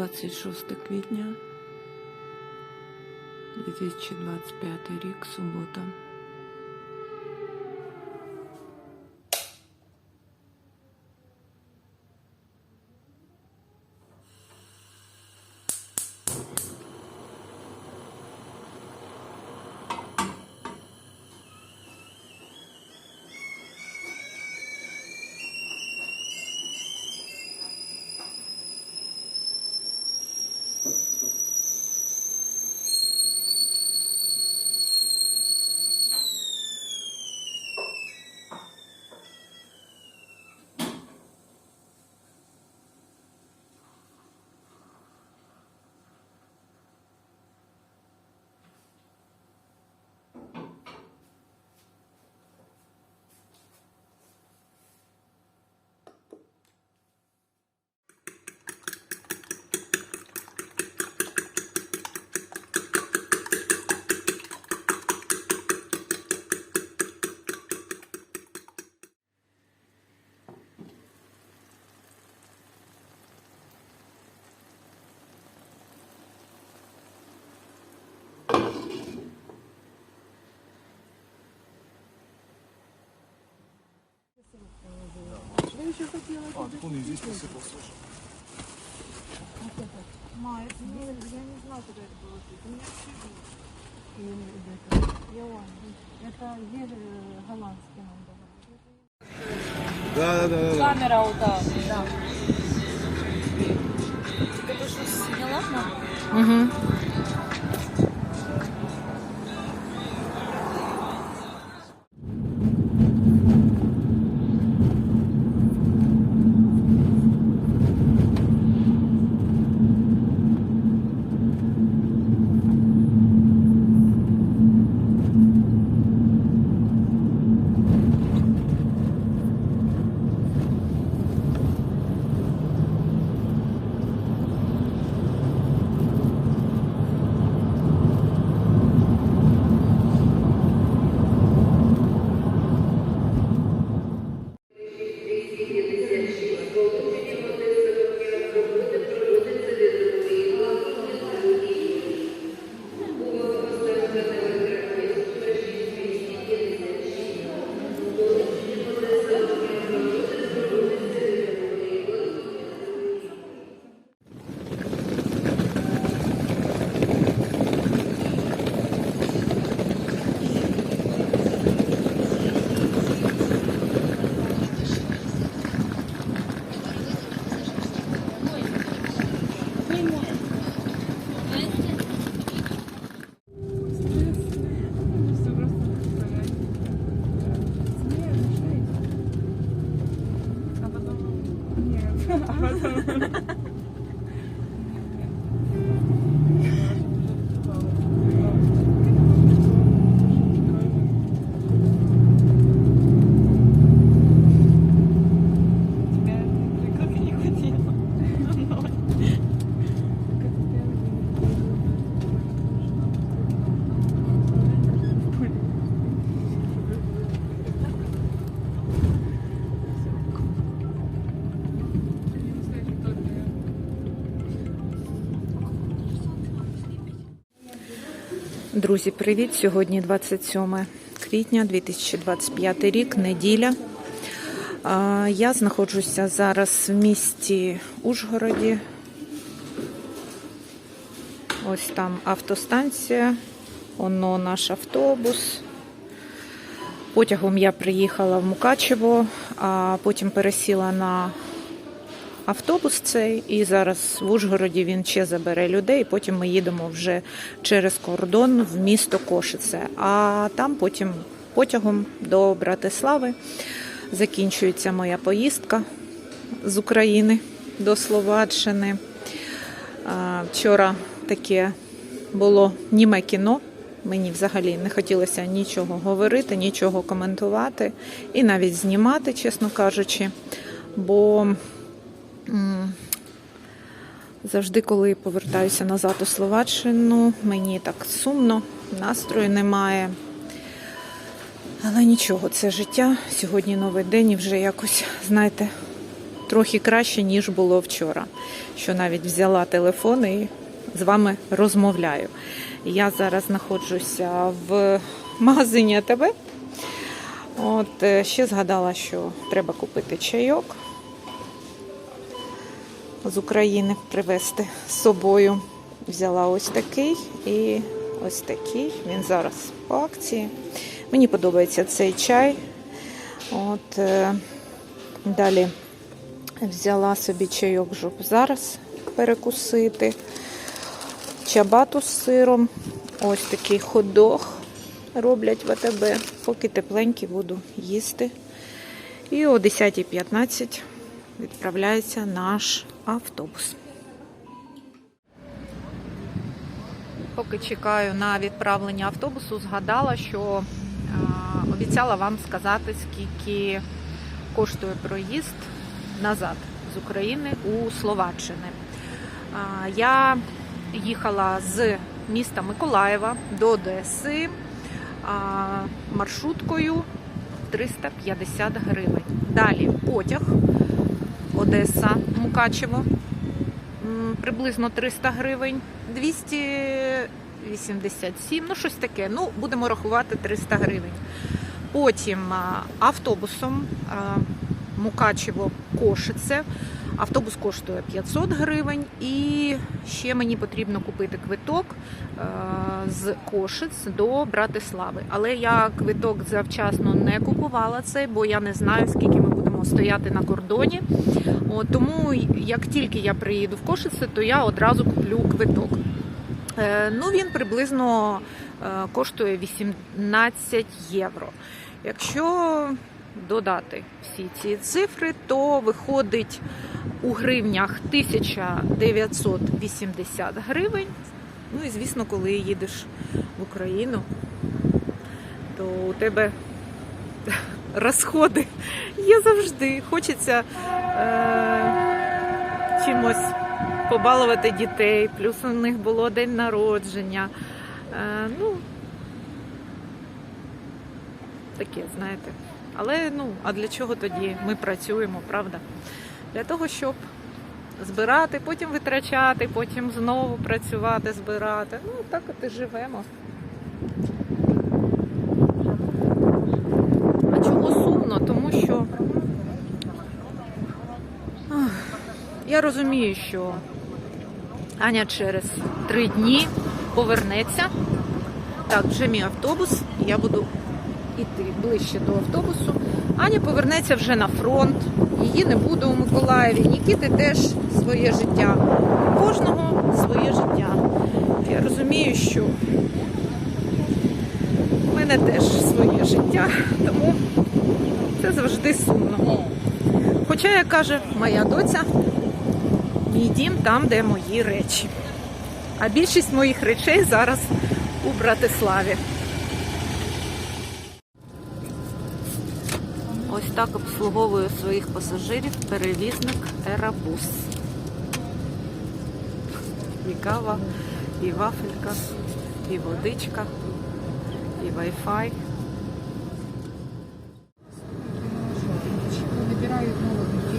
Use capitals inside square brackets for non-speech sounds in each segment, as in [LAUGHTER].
26 квітня 2025 рік, субота. А, так он и здесь посыпался уже. Ма, это не, я не знаю, куда это было. У меня все было. И это, Иоанн. Это еле голландский нам давали. Да, да, да, да. Камера вот та, да. Ты это что, сняла нам? Угу. Друзі, привіт! Сьогодні 27 квітня 2025 рік, неділя. Я знаходжуся зараз в місті Ужгороді. Ось там автостанція, воно наш автобус. Потягом я приїхала в Мукачево, а потім пересіла на автобус цей, і зараз в Ужгороді він ще забере людей. Потім ми їдемо вже через кордон в місто Кошице. А там потім потягом до Братислави закінчується моя поїздка з України до Словаччини. Вчора таке було німе кіно. Мені взагалі не хотілося нічого говорити, нічого коментувати і навіть знімати, чесно кажучи. Бо Завжди, коли повертаюся назад у Словаччину, мені так сумно, настрою немає. Але нічого, це життя. Сьогодні новий день і вже якось, знаєте, трохи краще, ніж було вчора. Що навіть взяла телефон і з вами розмовляю. Я зараз знаходжуся в магазині АТБ. От е, ще згадала, що треба купити чайок з України привезти з собою. Взяла ось такий і ось такий. Він зараз по акції. Мені подобається цей чай. От е, далі взяла собі чайок, щоб зараз перекусити. Чабату з сиром. Ось такий ходох роблять в АТБ. Поки тепленький буду їсти. І о 10.15 відправляється наш автобус. Поки чекаю на відправлення автобусу, згадала, що е, обіцяла вам сказати, скільки коштує проїзд назад з України у Словаччини. А, Я їхала з міста Миколаєва до Одеси а, маршруткою 350 гривень. Далі потяг Одеса Мукачево приблизно 300 гривень, 287, ну щось таке. Ну, будемо рахувати 300 гривень. Потім автобусом Мукачево Кошице. Автобус коштує 500 гривень, і ще мені потрібно купити квиток з Кошиць до Братислави. Але я квиток завчасно не купувала цей, бо я не знаю, скільки ми стояти на кордоні. От, тому як тільки я приїду в Кошице, то я одразу куплю квиток. Е, Ну, він приблизно е, коштує 18 євро. Якщо додати всі ці цифри, то виходить у гривнях 1980 гривень. Ну і звісно, коли їдеш в Україну, то у тебе розходи є завжди. Хочеться е- чимось побалувати дітей, плюс у них було день народження. Е, ну, таке, знаєте. Але ну, а для чого тоді ми працюємо, правда? Для того, щоб збирати, потім витрачати, потім знову працювати, збирати. Ну, так от і живемо. А чого сумно? Тому що ах, я розумію, що Аня через три дні повернеться. Так, вже мій автобус, я буду іти ближче до автобусу. Аня повернеться вже на фронт. Її не буде у Миколаєві. Нікіти теж своє життя. У Кожного своє життя. Я розумію, що в мене теж своє життя, тому це завжди сумно. Хоча, як каже моя доця, мій дім там, де мої речі. А більшість моїх речей зараз у Братиславі. Ось так обслуговує своїх пасажирів перевізник Ерабус. І кава, і вафелька, і водичка, і Wi-Fi.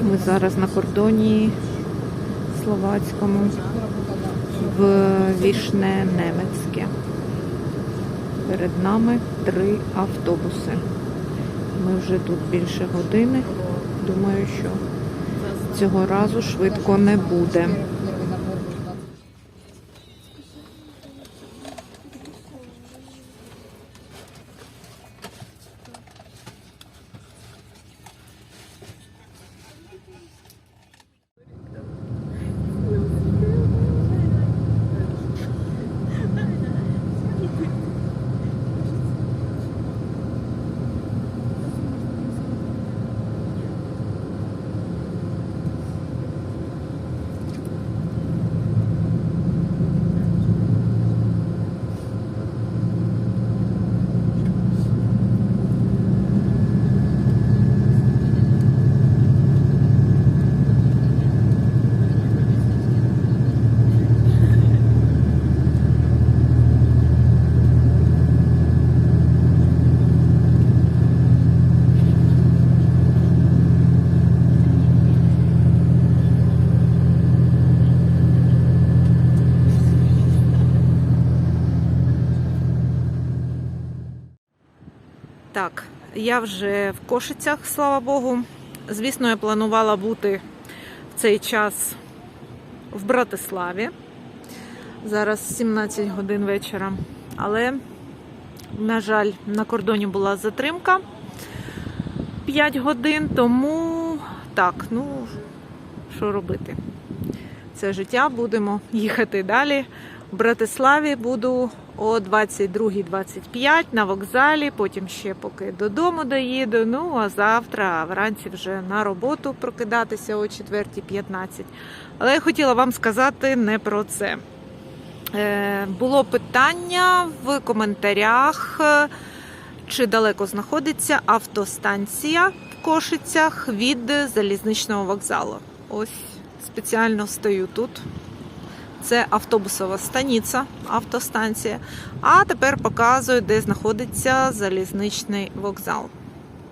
Ми зараз на кордоні словацькому в Вішне Немецьке. Перед нами три автобуси. Ми вже тут більше години. Думаю, що цього разу швидко не буде. Я вже в Кошицях, слава Богу. Звісно, я планувала бути в цей час в Братиславі. Зараз 17 годин вечора. Але, на жаль, на кордоні була затримка 5 годин, тому так, ну що робити? Це життя, будемо їхати далі. В Братиславі буду о 22.25 на вокзалі, потім ще поки додому доїду. Ну а завтра вранці вже на роботу прокидатися о 4.15. Але я хотіла вам сказати не про це. Е, Було питання в коментарях, е, чи далеко знаходиться автостанція в Кошицях від залізничного вокзалу. Ось спеціально стою тут. Це автобусова станиця, автостанція. А тепер показую, де знаходиться залізничний вокзал.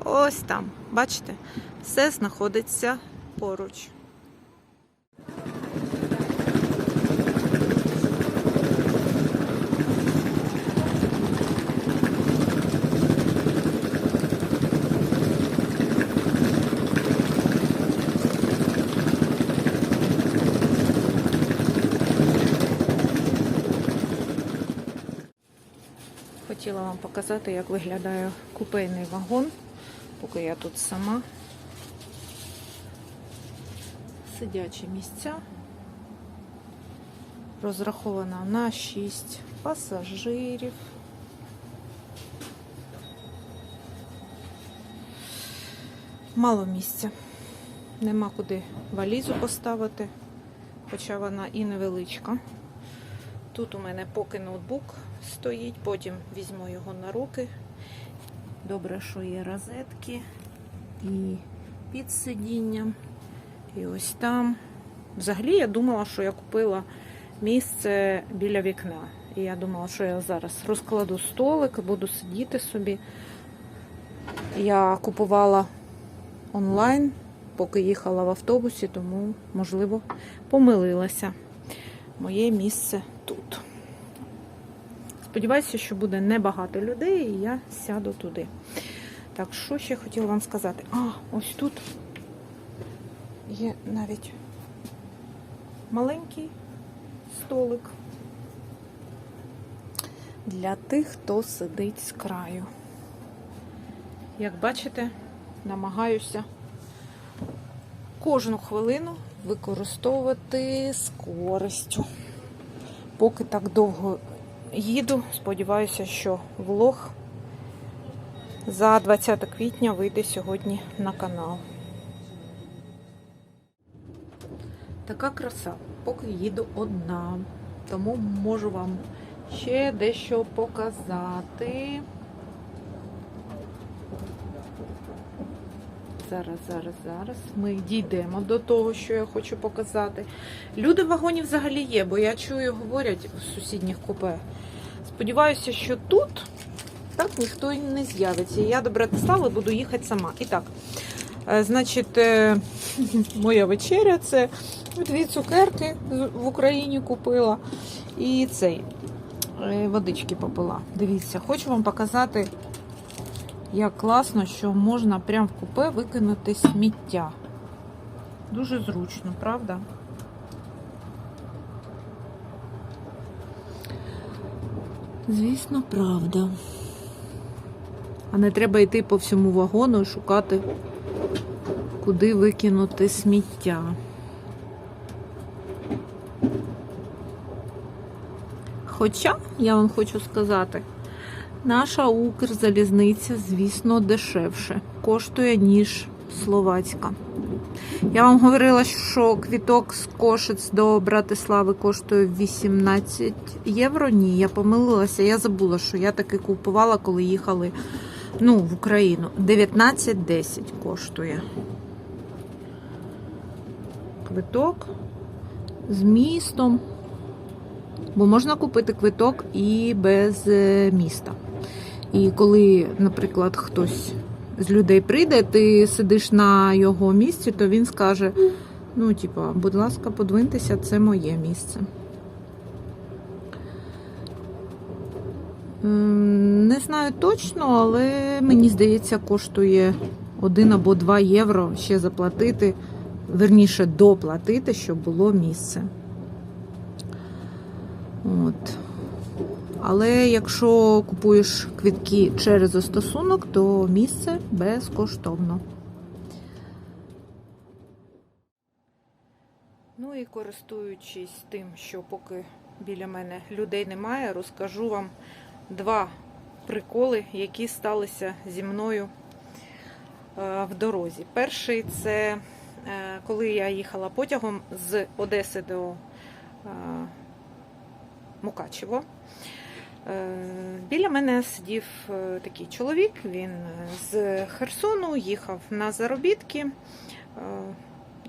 Ось там, бачите, все знаходиться поруч. Хотіла вам показати, як виглядає купейний вагон, поки я тут сама. Сидячі місця. Розрахована на 6 пасажирів. Мало місця. Нема куди валізу поставити, хоча вона і невеличка. Тут у мене поки ноутбук стоїть, потім візьму його на руки. Добре, що є розетки і під сидінням, і ось там. Взагалі я думала, що я купила місце біля вікна. І я думала, що я зараз розкладу столик буду сидіти собі. Я купувала онлайн, поки їхала в автобусі, тому, можливо, помилилася. Моє місце тут. Сподіваюся, що буде небагато людей, і я сяду туди. Так, що ще хотіла вам сказати? А, ось тут є навіть маленький столик для тих, хто сидить з краю. Як бачите, намагаюся кожну хвилину використовувати з користю. Поки так довго їду, сподіваюся, що влог за 20 квітня вийде сьогодні на канал. Така краса, поки їду одна, тому можу вам ще дещо показати. Зараз, зараз, зараз. Ми дійдемо до того, що я хочу показати. Люди в вагоні взагалі є, бо я чую, говорять в сусідніх купе. Сподіваюся, що тут так ніхто не з'явиться. Я до Братислави буду їхати сама. І так, е, значить, е, [LAUGHS] моя вечеря це дві цукерки в Україні купила. І цей е, водички попила. Дивіться, хочу вам показати. Як класно, що можна прямо в купе викинути сміття. Дуже зручно, правда? Звісно, правда. А не треба йти по всьому вагону і шукати, куди викинути сміття. Хоча, я вам хочу сказати, Наша Укрзалізниця, звісно, дешевше коштує, ніж словацька. Я вам говорила, що квіток з Кошиць до Братислави коштує 18 євро. Ні, я помилилася. Я забула, що я таки купувала, коли їхали ну, в Україну. 19,10 коштує. Квиток з містом. Бо можна купити квиток і без е, міста. І коли, наприклад, хтось з людей прийде, ти сидиш на його місці, то він скаже: ну, типа, будь ласка, подвиньтеся, це моє місце. Не не знаю точно, але мені здається, коштує 1 або 2 євро ще заплатити, верніше доплатити, щоб було місце. От. Але якщо купуєш квитки через застосунок, то місце безкоштовно. Ну і користуючись тим, що поки біля мене людей немає, розкажу вам два приколи, які сталися зі мною е, в дорозі. Перший це е, коли я їхала потягом з Одеси до е, Мукачево. Е, Біля мене сидів е, такий чоловік, він е, з Херсону їхав на заробітки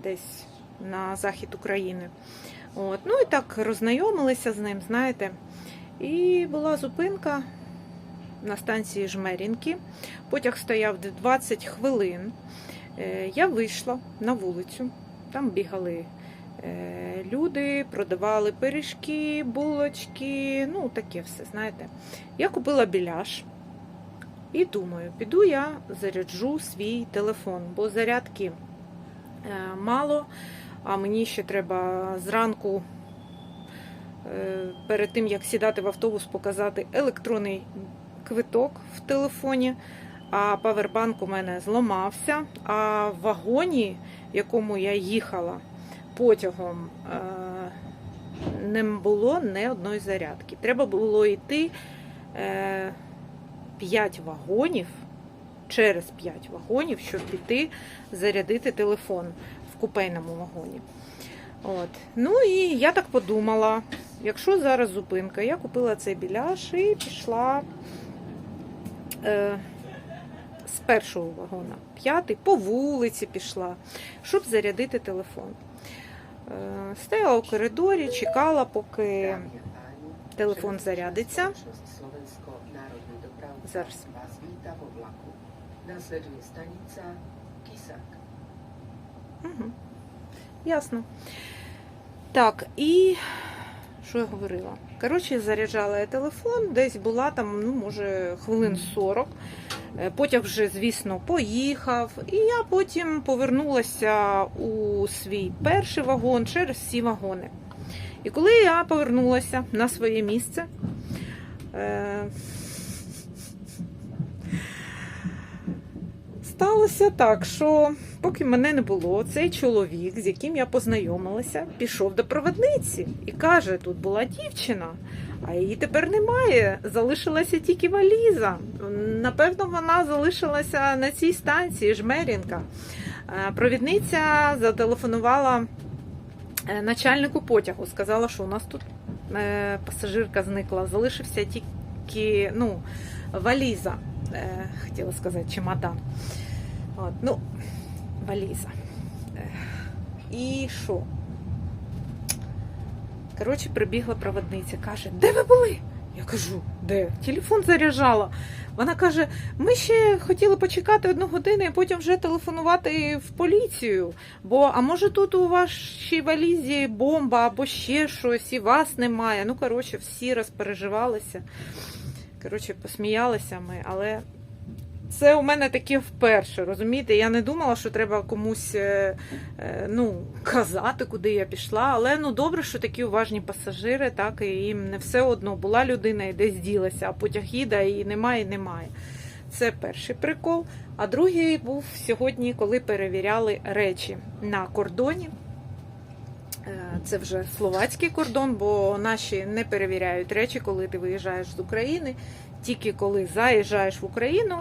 десь на захід України. От. Ну і так роззнайомилися з ним, знаєте. І була зупинка на станції Жмерінки. Потяг стояв 20 хвилин. Я вийшла на вулицю, там бігали люди, продавали пиріжки, булочки, ну таке все, знаєте. Я купила біляш і думаю, піду я заряджу свій телефон, бо зарядки е, мало, а мені ще треба зранку. е, Перед тим як сідати в автобус, показати електронний квиток в телефоні, а павербанк у мене зламався. А в вагоні, в якому я їхала потягом, е, не було ні одної зарядки. Треба було йти 5 вагонів, через 5 вагонів, щоб піти зарядити телефон в купейному вагоні. От. Ну і я так подумала, якщо зараз зупинка, я купила цей біляш і пішла е, з першого вагона, п'ятий, по вулиці пішла, щоб зарядити телефон. Е, стояла у коридорі, чекала, поки телефон зарядиться. Зараз. Угу. Ясно. Так, і що я говорила? Коротше, заряджала я телефон, десь була там, ну, може, хвилин 40. Е, Потяг вже, звісно, поїхав. І я потім повернулася у свій перший вагон через всі вагони. І коли я повернулася на своє місце, е, сталося так, що поки мене не було, цей чоловік, з яким я познайомилася, пішов до проводниці і каже: тут була дівчина, а її тепер немає. Залишилася тільки валіза. Напевно, вона залишилася на цій станції Жмерінка. Е, Провідниця зателефонувала е, начальнику потягу, сказала, що у нас тут е, пасажирка зникла, залишився тільки ну, валіза. Хотіла сказати, чемодан. От, ну, валіза. І що? Коротше, прибігла проводниця, каже, де ви були? Я кажу, де? Телефон заряджала. Вона каже: ми ще хотіли почекати одну годину і потім вже телефонувати в поліцію. Бо, а може тут у вашій валізі бомба або ще щось, і вас немає. Ну, коротше, всі розпереживалися. Коротше, посміялися ми, але це у мене таке вперше, розумієте? Я не думала, що треба комусь е, е, ну, казати, куди я пішла. Але ну добре, що такі уважні пасажири, так і їм не все одно була людина і десь ділася, а потяг їде і немає, і немає. Це перший прикол. А другий був сьогодні, коли перевіряли речі на кордоні. Е, Це вже словацький кордон, бо наші не перевіряють речі, коли ти виїжджаєш з України, тільки коли заїжджаєш в Україну,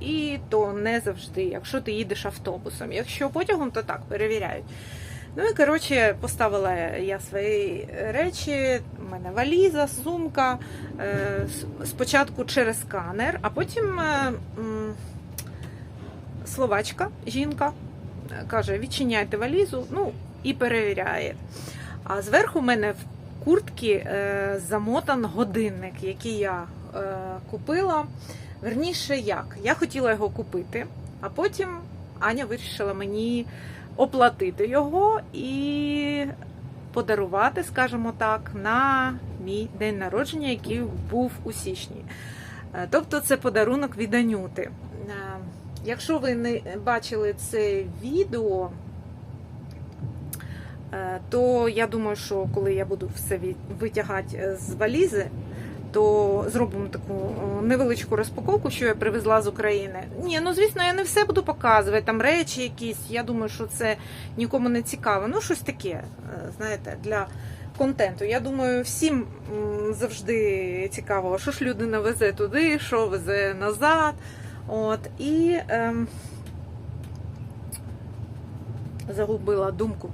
і то не завжди, якщо ти їдеш автобусом. Якщо потягом, то так перевіряють. Ну і коротше, поставила я свої речі, у мене валіза, сумка. е, Спочатку через сканер, а потім е, словачка, жінка, каже: відчиняйте валізу, ну і перевіряє. А зверху в мене в куртці е, замотан годинник, який я купила. Верніше, як? Я хотіла його купити, а потім Аня вирішила мені оплатити його і подарувати, скажімо так, на мій день народження, який був у січні. Е, Тобто це подарунок від Анюти. Е, Якщо ви не бачили це відео, е, то я думаю, що коли я буду все витягати з валізи, то зробимо таку е, невеличку розпаковку, що я привезла з України. Ні, ну звісно, я не все буду показувати, там речі якісь. Я думаю, що це нікому не цікаво. Ну, щось таке, е, знаєте, для контенту. Я думаю, всім завжди цікаво, що ж людина везе туди, що везе назад. От, і ем, загубила думку.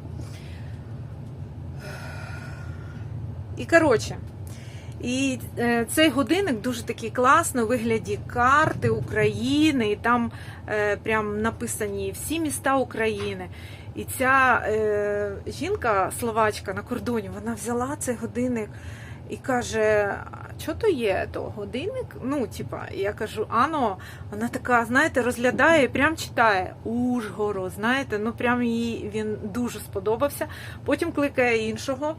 І коротше, і е, цей годинник дуже такий класний у вигляді карти України, і там е, прям написані всі міста України. І ця е, жінка, словачка на кордоні, вона взяла цей годинник і каже: що то є то годинник? Ну, типа, я кажу, ано, вона така, знаєте, розглядає і прям читає Ужгород, знаєте, ну прям їй він дуже сподобався. Потім кликає іншого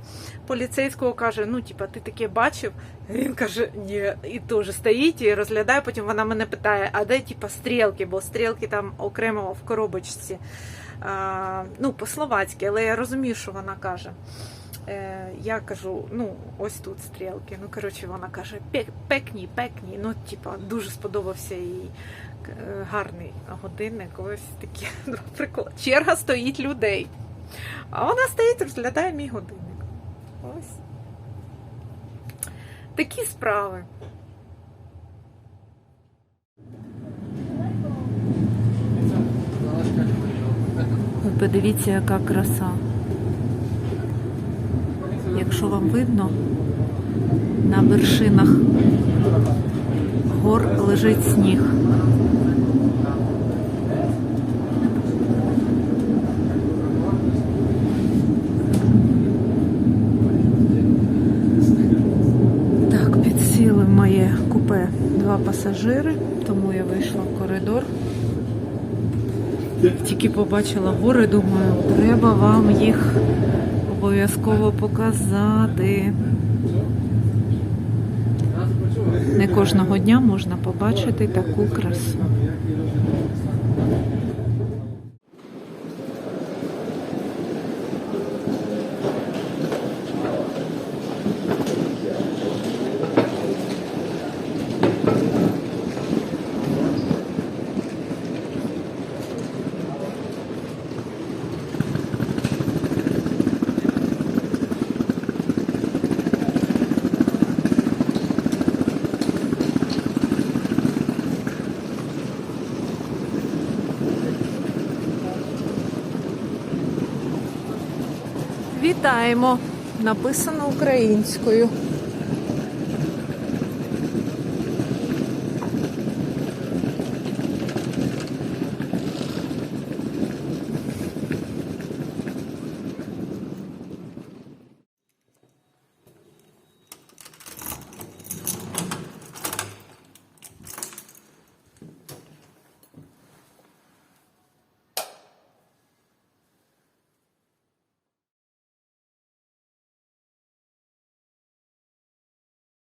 поліцейського, каже: ну, типа, ти таке бачив? Він каже, ні, і теж стоїть і розглядає. Потім вона мене питає, а де типа стрілки, бо стрілки там окремо в коробочці. А, ну, по-словацьки, але я розумію, що вона каже. Е, я кажу, ну, ось тут стрілки. Ну, коротше, вона каже, «Пек- пекні, пекні. Ну, типа, дуже сподобався їй е, гарний годинник. Ось такі [LAUGHS] приколи. Черга стоїть людей. А вона стоїть, розглядає мій годинник. Ось. Такі справи. Подивіться, яка краса. Якщо вам видно, на вершинах гор лежить сніг. Так, підсіли в моє купе два пасажири, тому я вийшла в коридор. Тільки побачила гори, думаю, треба вам їх обов'язково показати. Не кожного дня можна побачити таку красу. Вітаємо! Написано українською.